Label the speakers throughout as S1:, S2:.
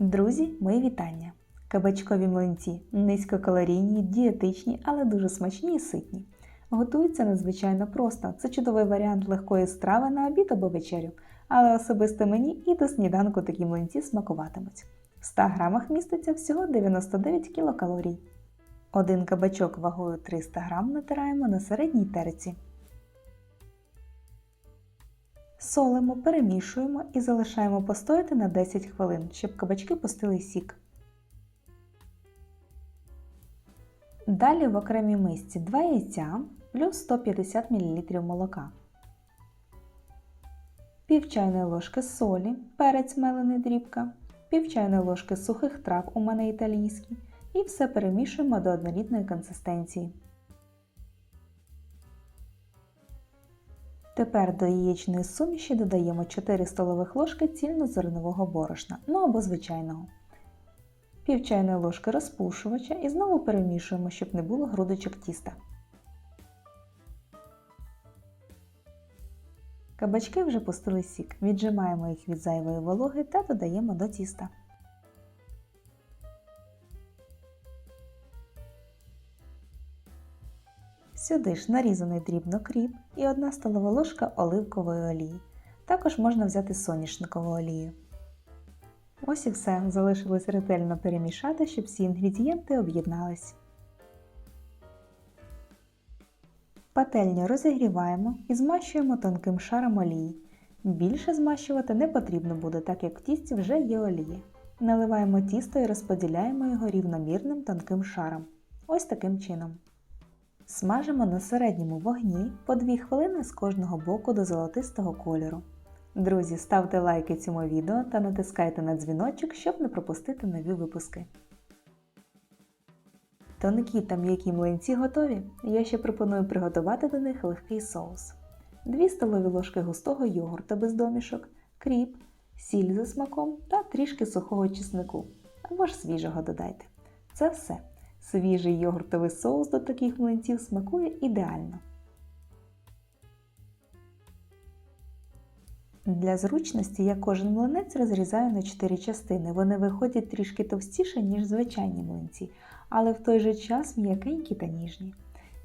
S1: Друзі, мої вітання! Кабачкові млинці низькокалорійні, дієтичні, але дуже смачні і ситні. Готуються надзвичайно просто. Це чудовий варіант легкої страви на обід або вечерю, але особисто мені і до сніданку такі млинці смакуватимуть. В 100 грамах міститься всього 99 кілокалорій. Один кабачок вагою 300 грам натираємо на середній терці. Солимо, перемішуємо і залишаємо постояти на 10 хвилин, щоб кабачки пустили сік. Далі в окремій мисці 2 яйця плюс 150 мл молока, пів чайної ложки солі, перець мелений дрібка, пів чайної ложки сухих трав у мене італійські і все перемішуємо до однорідної консистенції. Тепер до яєчної суміші додаємо 4 столових ложки цільнозернового борошна, ну або звичайного, пів чайної ложки розпушувача і знову перемішуємо, щоб не було грудочок тіста. Кабачки вже пустили сік, віджимаємо їх від зайвої вологи та додаємо до тіста. Сюди ж нарізаний дрібно кріп і 1 столова ложка оливкової олії. Також можна взяти соняшникову олію. Ось і все. Залишилось ретельно перемішати, щоб всі інгредієнти об'єднались. Пательню розігріваємо і змащуємо тонким шаром олії. Більше змащувати не потрібно буде, так як в тісті вже є олія. Наливаємо тісто і розподіляємо його рівномірним тонким шаром. Ось таким чином. Смажимо на середньому вогні по 2 хвилини з кожного боку до золотистого кольору. Друзі, ставте лайки цьому відео та натискайте на дзвіночок, щоб не пропустити нові випуски. Тонкі та м'які млинці готові. Я ще пропоную приготувати до них легкий соус. 2 столові ложки густого йогурту без домішок, кріп, сіль за смаком та трішки сухого чеснику або ж свіжого додайте. Це все. Свіжий йогуртовий соус до таких млинців смакує ідеально. Для зручності я кожен млинець розрізаю на 4 частини. Вони виходять трішки товстіше, ніж звичайні млинці, але в той же час м'якенькі та ніжні.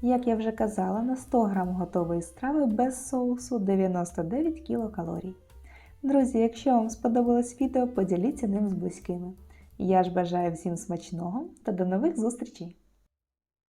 S1: Як я вже казала, на 100 г готової страви без соусу 99 кілокалорій. Друзі, якщо вам сподобалось відео, поділіться ним з близькими. Я ж бажаю всім смачного та до нових зустрічей!